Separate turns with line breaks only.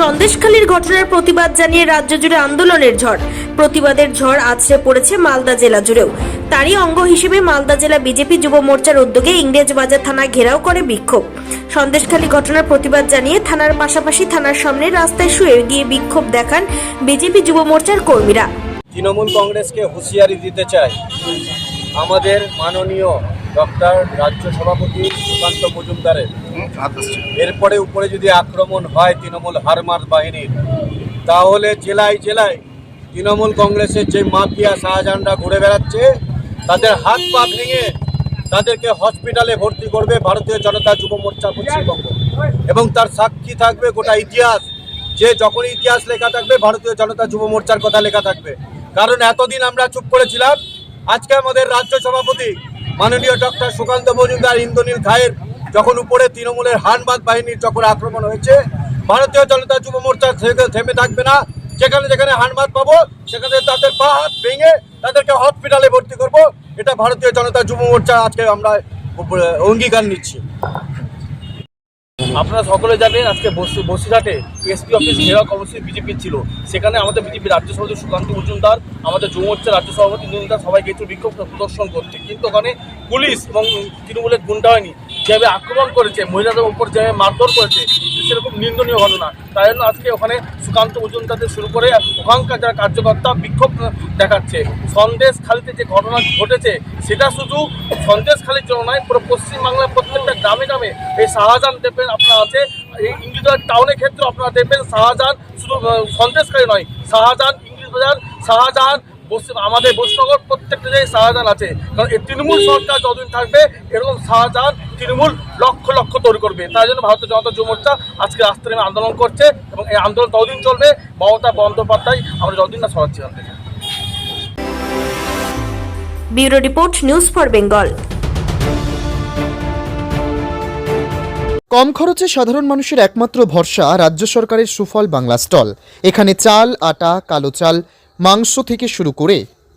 সন্দেশখালীর ঘটনার প্রতিবাদ জানিয়ে রাজ্য জুড়ে আন্দোলনের ঝড়। প্রতিবাদের ঝড় আছড়ে পড়েছে মালদা জেলা জুড়েও। তারই অঙ্গ হিসেবে মালদা জেলা বিজেপি যুব মোর্চার উদ্যোগে ইংরেজবাজার থানা ঘেরাও করে বিক্ষোভ। সন্দেশখালী ঘটনার প্রতিবাদ জানিয়ে থানার পাশাপাশি থানার সামনে রাস্তায় শুয়ে গিয়ে বিক্ষোভ দেখান বিজেপি যুব মোর্চার কর্মীরা।
তৃণমূল কংগ্রেসকে হুঁশিয়ারি দিতে চাই। আমাদের মাননীয় ডক্টর রাজ্য সভাপতি সুকান্ত মজুমদারের। এরপরে উপরে যদি আক্রমণ হয় তৃণমূল হারমার বাহিনীর তাহলে জেলায় জেলায় তৃণমূল কংগ্রেসের যে মাফিয়া শাহজাহানরা ঘুরে বেড়াচ্ছে তাদের হাত পা ভেঙে তাদেরকে হসপিটালে ভর্তি করবে ভারতীয় জনতা যুব মোর্চা পশ্চিমবঙ্গ। এবং তার সাক্ষী থাকবে গোটা ইতিহাস। যে যখন ইতিহাস লেখা থাকবে ভারতীয় জনতা যুব মোর্চার কথা লেখা থাকবে। কারণ এতদিন আমরা চুপ করেছিলাম আজকে আমাদের রাজ্য সভাপতি মাননীয় ডক্টর সুকান্ত মজুমদার ইন্দ্রনীল খায়ের যখন উপরে তৃণমূলের হানবাদ বাহিনীর যখন আক্রমণ হয়েছে, ভারতীয় জনতা যুব মোর্চা থেমে থাকবে না। যেখানে যেখানে হানবাদ পাবো, সেখানে তাদের পা, হাত ভেঙে তাদেরকে হসপিটালে ভর্তি করব। এটা ভারতীয় জনতা যুব মোর্চা আজকে আমরা অঙ্গীকার নিচ্ছি।
আপনারা সকলে জানেন আজকে বসি- বসিরহাটে এসপি অফিস ঘেরাও কর্মসূচি বিজেপির ছিল। সেখানে আমাদের বিজেপি রাজ্য সভাপতি সুকান্ত মজুমদার আমাদের যুব মোর্চার রাজ্য সভাপতি মজুমদার সবাই গেছিল বিক্ষোভ প্রদর্শন করতে। কিন্তু ওখানে পুলিশ এবং তৃণমূলের গুন্ডা হয়নি। যেভাবে আক্রমণ করেছে, মহিলাদের উপর যেভাবে মারধর করেছে সেরকম নিন্দনীয় ঘটনা। তাই জন্য আজকে ওখানে সুকান্ত মজুমদারদের শুরু করে ওখানকার যারা কার্যকর্তা বিক্ষোভ দেখাচ্ছে। সন্দেশ খালিতে যে ঘটনা ঘটেছে, সেটা শুধু সন্দেশ খালির জন্য নয়, পুরো পশ্চিমবাংলার প্রত্যেকটা গ্রামে গ্রামে এই শাহজাহান দেখবেন আপনার আছে, এই ইংলিশ বাজার টাউনের ক্ষেত্রে আপনারা দেখবেন শাহজাহান শুধু সন্দেশখালী নয়, শাহজাহান ইংলিশ বাজার শাহজাহান আমাদের বৈষ্ণবর প্রত্যেকটা জায়গায় শাহজাহান আছে। কারণ এই তৃণমূল সরকার যতদিন থাকবে, এরকম শাহজাহান তৃণমূল লক্ষ লক্ষ তৈরি করবে। তাই জন্য ভারতীয় জনতা যুব মোর্চা আজকে রাস্তা নেমে আন্দোলন করছে এবং এই আন্দোলন ততদিন চলবে। মমতা বন্দ্যোপাধ্যায় আমরা যতদিন না সরাচ্ছি থেকে
bureau report news for Bengal.
কম খরচে সাধারণ মানুষের একমাত্র ভরসা রাজ্য সরকারের সুফল বাংলা স্টল। এখানে চাল আটা কালো চাল মাংস থেকে শুরু করে